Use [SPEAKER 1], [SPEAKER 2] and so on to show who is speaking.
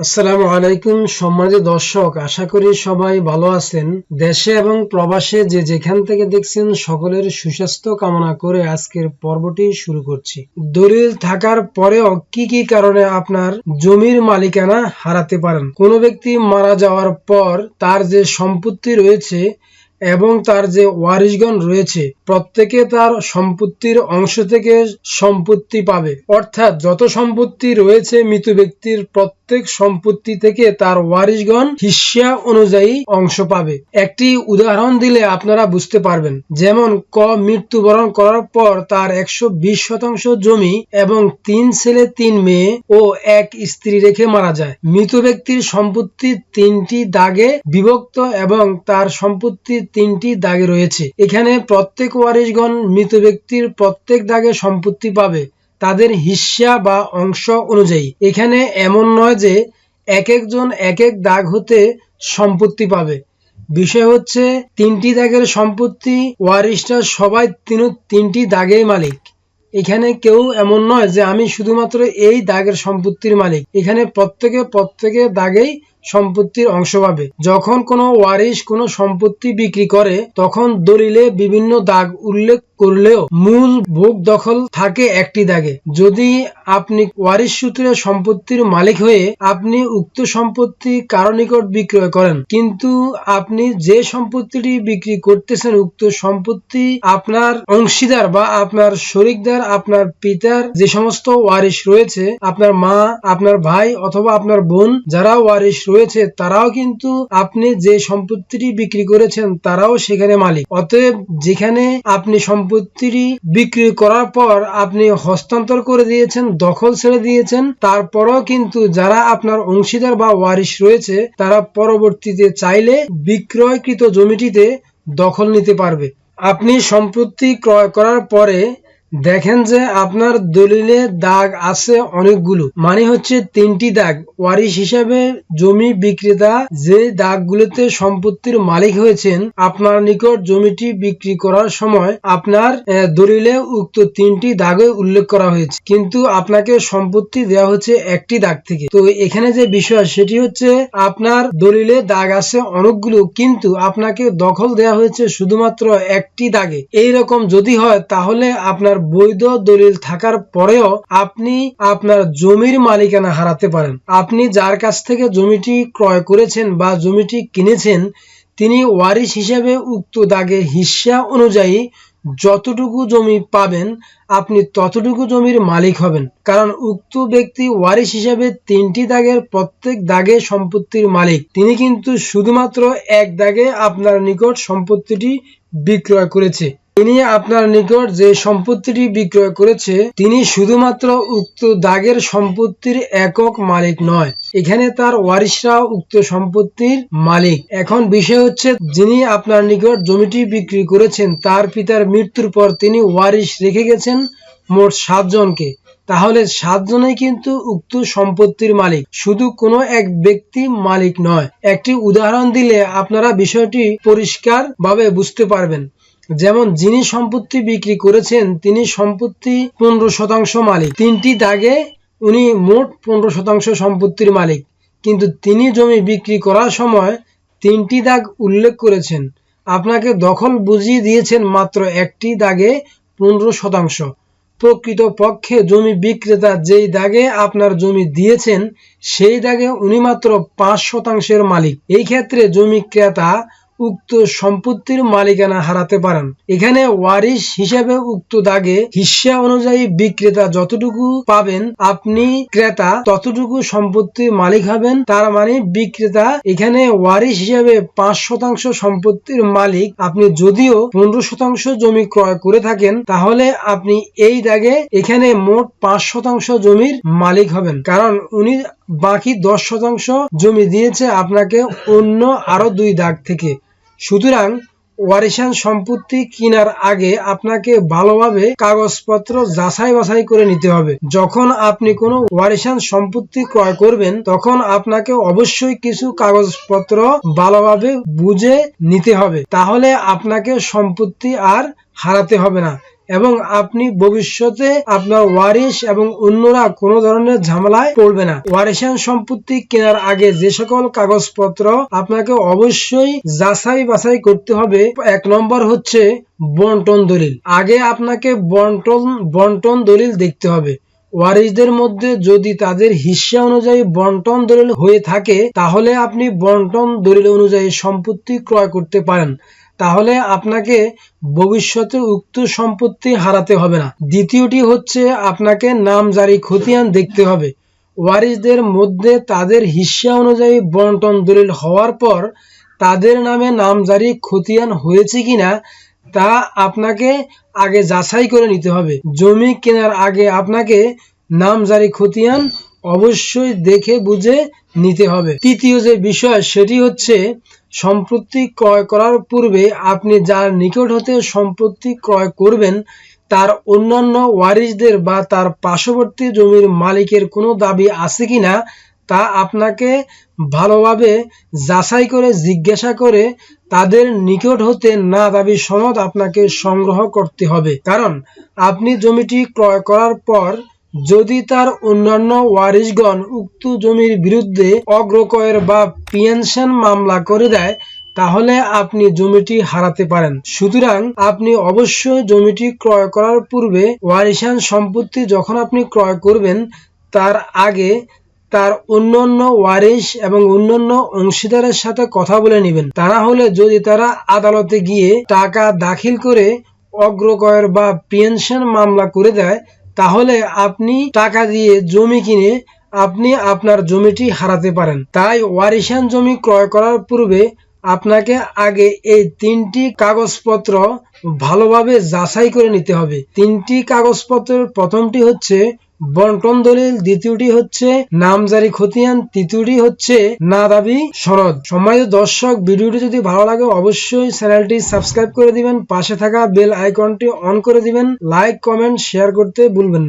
[SPEAKER 1] আসসালামু আলাইকুম সম্মানিত দর্শক, আশা করি সবাই ভালো আছেন। দেশে এবং প্রবাসে যে যেখান থেকে দেখছেন সকলের সুস্বাস্থ্য কামনা করে আজকের পর্বটি শুরু করছি। দলিল থাকার পরেও কি কি কারণে আপনার জমির মালিকানা হারাতে পারেন? কোনো ব্যক্তি মারা যাওয়ার পর তার যে সম্পত্তি রয়েছে এবং তার যে ওয়ারিশগণ রয়েছে প্রত্যেকে তার সম্পত্তির অংশ থেকে সম্পত্তি পাবে। অর্থাৎ যত সম্পত্তি রয়েছে মৃত ব্যক্তির প্রত্যেক সম্পত্তি থেকে তার ওয়ারিশগণ হিস্যা অনুযায়ী অংশ পাবে। একটি উদাহরণ দিলে আপনারা বুঝতে পারবেন। যেমন, ক মৃত্যুবরণ করার পর তার একশো বিশ শতাংশ জমি এবং তিন ছেলে, তিন মেয়ে ও এক স্ত্রী রেখে মারা যায়। মৃত ব্যক্তির সম্পত্তি তিনটি দাগে বিভক্ত এবং তার সম্পত্তি তিনটি দাগে রয়েছে। এখানে প্রত্যেক ওয়ারিশগণ মৃত ব্যক্তির প্রত্যেক দাগে সম্পত্তি পাবে, তাদের হিস্যা বা অংশ অনুযায়ী। এখানে এমন নয় যে এক একজন এক এক দাগ হতে সম্পত্তি পাবে। বিষয় হচ্ছে, তিনটি দাগের সম্পত্তি ওয়ারিশরা সবাই তিন তিনটি দাগেই মালিক। এখানে কেউ এমন নয় যে আমি শুধুমাত্র এই দাগের সম্পত্তির মালিক। এখানে প্রত্যেকে প্রত্যেকে দাগেই সম্পত্তির অংশ পাবে। যখন কোনো ওয়ারিশ কোনো সম্পত্তি বিক্রি করে, তখন দলিলে বিভিন্ন দাগ উল্লেখ করলেও মূল ভোগ দখল থাকে একটি দাগে। যদি আপনি ওয়ারিশ সূত্রে সম্পত্তির মালিক হয়ে আপনি উক্ত সম্পত্তি কারও নিকট বিক্রয় করেন, কিন্তু আপনি যে সম্পত্তিটি বিক্রি করতেছেন, উক্ত সম্পত্তি আপনার অংশীদার বা আপনার শরিকদার, আপনার পিতার যে সমস্ত ওয়ারিশ রয়েছে, আপনার মা, আপনার ভাই অথবা আপনার বোন যারা ওয়ারিশ রয়েছে, তারাও কিন্তু আপনি যে সম্পত্তিটি বিক্রি করেছেন, তারাও সেখানে মালিক। অতএব যেখানে আপনি সম্পত্তিটি বিক্রি করার পর আপনি হস্তান্তর করে দিয়েছেন, দখল ছেড়ে দিয়েছেন। তারপরও কিন্তু যারা আপনার অংশীদার বা ওয়ারিশ রয়েছে, তারা পরবর্তীতে চাইলে বিক্রয়কৃত জমিটিতে দখল নিতে পারবে। আপনি সম্পত্তি ক্রয় করার পরে দেখেন যে আপনার দলিলে দাগ আছে অনেকগুলো। মানে হচ্ছে তিনটি দাগ। ওয়ারিশ হিসাবে জমি বিক্রেতা যে দাগগুলোতে সম্পত্তির মালিক হয়েছেন, আপনার নিকট জমিটি বিক্রি করার সময় আপনার দলিলে উক্ত তিনটি দাগে উল্লেখ করা হয়েছে। কিন্তু আপনাকে সম্পত্তি দেওয়া হচ্ছে একটি দাগ থেকে। তো এখানে যে বিষয়, সেটি হচ্ছে আপনার দলিলে দাগ আছে অনেকগুলো, কিন্তু আপনাকে দখল দেওয়া হয়েছে শুধুমাত্র একটি দাগে। এই রকম যদি হয়, তাহলে আপনার বৈধ দলিল থাকার পরেও আপনি আপনার জমির মালিকানা হারাতে পারেন। আপনি যার কাছ থেকে জমিটি ক্রয় করেছেন বা জমিটি কিনেছেন, তিনি ওয়ারিশ হিসেবে উক্ত দাগে হিস্যা অনুযায়ী যতটুকু জমি পাবেন, আপনি ততটুকু জমির মালিক হবেন। কারণ উক্ত ব্যক্তি ওয়ারিশ হিসেবে তিনটি দাগের প্রত্যেক দাগে সম্পত্তির মালিক। তিনি কিন্তু শুধুমাত্র এক দাগে আপনার নিকট সম্পত্তিটি বিক্রয় করেছে। তিনি আপনার নিকট যে সম্পত্তিটি বিক্রয় করেছে, তিনি শুধুমাত্র উক্ত দাগের সম্পত্তির একক মালিক নয়, এখানে তার ওয়ারিশরা উক্ত সম্পত্তির মালিক। এখন বিষয় হচ্ছে, যিনি আপনার নিকট জমিটি বিক্রি করেছেন, তার পিতার মৃত্যুর পর তিনি ওয়ারিশ রেখে গেছেন মোট সাতজনকে তাহলে সাতজনেই কিন্তু উক্ত সম্পত্তির মালিক, শুধু কোনো এক ব্যক্তি মালিক নয়। একটি উদাহরণ দিলে আপনারা বিষয়টি পরিষ্কার ভাবে বুঝতে পারবেন। যেমন যিনি সম্পত্তি বিক্রি করেছেন, তিনি সম্পত্তি পনেরো শতাংশ মালিক। তিনটি দাগে উনি মোট পনেরো শতাংশ সম্পত্তির মালিক। কিন্তু তিনি জমি বিক্রি করার সময় তিনটি দাগ উল্লেখ করেছেন। আপনাকে দখল বুঝিয়ে দিয়েছেন মাত্র একটি দাগে পনেরো শতাংশ। প্রকৃত পক্ষে জমি বিক্রেতা যেই দাগে আপনার জমি দিয়েছেন, সেই দাগে উনি মাত্র পাঁচ শতাংশের মালিক। এই ক্ষেত্রে জমি ক্রেতা উক্ত সম্পত্তির মালিকানা হারাতে পারেন। এখানে ওয়ারিশ হিসেবে উক্ত দাগে হিস্যা অনুযায়ী বিক্রেতা যতটুকু পাবেন, আপনি ক্রেতা ততটুকু সম্পত্তির মালিক হবেন। তার মানে বিক্রেতা এখানে ওয়ারিশ হিসেবে পাঁচ শতাংশ সম্পত্তির মালিক। আপনি যদিও পনেরো শতাংশ জমি ক্রয় করে থাকেন, তাহলে আপনি এই দাগে এখানে মোট পাঁচ শতাংশ জমির মালিক হবেন। কারণ উনি বাকি দশ শতাংশ জমি দিয়েছে আপনাকে অন্য আরও দুই দাগ থেকে। সুতরাং ওয়ারিশান সম্পত্তি কেনার আগে আপনাকে ভালোভাবে কাগজপত্র যাচাই বাছাই করে নিতে হবে। যখন আপনি কোনো ওয়ারিশান সম্পত্তি ক্রয় করবেন, তখন আপনাকে অবশ্যই কিছু কাগজপত্র ভালোভাবে বুঝে নিতে হবে। তাহলে আপনাকে সম্পত্তি আর হারাতে হবে না। এবং আপনি ভবিষ্যতে আপনার ওয়ারিশ এবং অন্যরা কোনো ধরনের ঝামেলায় পড়বে না। ওয়ারিশান সম্পত্তি কেনার আগে যে সকল কাগজপত্র আপনাকে অবশ্যই যাচাই বাছাই করতে হবে। এক নম্বর হচ্ছে বন্টন দলিল। আগে আপনাকে বন্টন বন্টন দলিল দেখতে হবে। ওয়ারিশদের মধ্যে যদি তাদের হিস্সা অনুযায়ী বন্টন দলিল হয়ে থাকে, তাহলে আপনি বন্টন দলিল অনুযায়ী সম্পত্তি ক্রয় করতে পারেন। তাহলে আপনাকে ভবিষ্যতে উক্ত সম্পত্তি হারাতে হবে না। দ্বিতীয়টি হচ্ছে আপনাকে নামজারি খতিয়ান দেখতে হবে। ওয়ারিসদের মধ্যে তাদের হিস্সা অনুযায়ী বন্টন দলিল হওয়ার পর তাদের নামে নামজারি খতিয়ান হয়েছে কিনা তা আপনাকে আগে যাচাই করে নিতে হবে। জমি কেনার আগে আপনাকে নামজারি খতিয়ান অবশ্যই দেখে বুঝে নিতে হবে। তৃতীয় যে বিষয় সেটি হচ্ছে সম্পত্তি ক্রয় করার পূর্বে আপনি যার নিকট হতে সম্পত্তি ক্রয় করবেন, তার অন্যান্য ওয়ারিশদের বা তার পার্শ্ববর্তী জমির মালিকের কোনো দাবি আছে কিনা, তা আপনাকে ভালোভাবে যাচাই করে জিজ্ঞাসা করে তাদের নিকট হতে না দাবি সনদ আপনাকে সংগ্রহ করতে হবে। কারণ আপনি জমিটি ক্রয় করার পর যদি তার অন্যান্য ওয়ারিশগণ উক্ত জমির বিরুদ্ধে অগ্রকয়ের বা পিয়েনশন মামলা করে দেয়, তাহলে আপনি জমিটি হারাতে পারেন। সুতরাং আপনি অবশ্যই জমিটি ক্রয় করার পূর্বে ওয়ারিশান সম্পত্তি যখন আপনি ক্রয় করবেন, তার আগে তার অন্যান্য ওয়ারিশ এবং অন্যান্য অংশীদারের সাথে কথা বলে নেবেন। তা না হলে যদি তারা আদালতে গিয়ে টাকা দাখিল করে অগ্রকয়ের বা পেনশন মামলা করে দেয় তাহলে আপনি টাকা দিয়ে জমি কিনে আপনি আপনার জমিটি হারাতে পারেন। তাই ওয়ারিশান জমি ক্রয় করার পূর্বে আপনাকে আগে এই তিনটি কাগজপত্র ভালোভাবে যাচাই করে নিতে হবে। তিনটি কাগজপত্রের প্রথমটি হচ্ছে বন্টন দলিল দ্বিতীয়টি হচ্ছে নামজারি খতিয়ান, তৃতীয়টি হচ্ছে না দাবি সনদ। সম্মানিত দর্শক, ভিডিওটি যদি ভালো লাগে অবশ্যই চ্যানেলটি সাবস্ক্রাইব করে দিবেন, পাশে থাকা বেল আইকনটি অন করে দিবেন, লাইক, কমেন্ট, শেয়ার করতে ভুলবেন না।